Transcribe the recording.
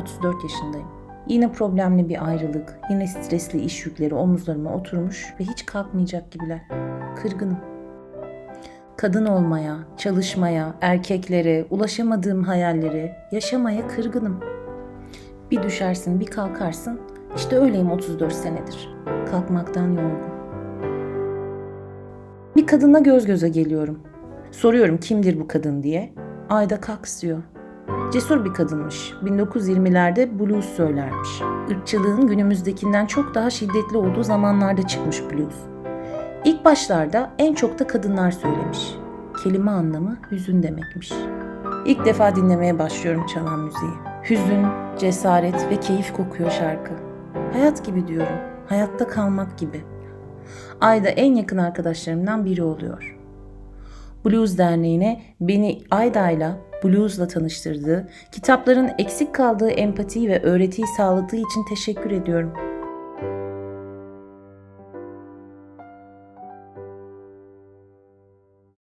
34 yaşındayım. Yine problemli bir ayrılık, yine stresli iş yükleri omuzlarıma oturmuş ve hiç kalkmayacak gibiler. Kırgınım. Kadın olmaya, çalışmaya, erkeklere, ulaşamadığım hayallere, yaşamaya kırgınım. Bir düşersin, bir kalkarsın. İşte öyleyim 34 senedir. Kalkmaktan yorgun. Bir kadınla göz göze geliyorum. Soruyorum kimdir bu kadın diye. Ayda Cox diyor. Cesur bir kadınmış. 1920'lerde blues söylermiş. Irkçılığın günümüzdekinden çok daha şiddetli olduğu zamanlarda çıkmış blues. İlk başlarda en çok da kadınlar söylemiş. Kelime anlamı hüzün demekmiş. İlk defa dinlemeye başlıyorum çalan müziği. Hüzün, cesaret ve keyif kokuyor şarkı. Hayat gibi diyorum. Hayatta kalmak gibi. Ayda en yakın arkadaşlarımdan biri oluyor. Blues Derneği'ne beni Ayda'yla bluesla tanıştırdığı, kitapların eksik kaldığı empatiyi ve öğretiyi sağladığı için teşekkür ediyorum.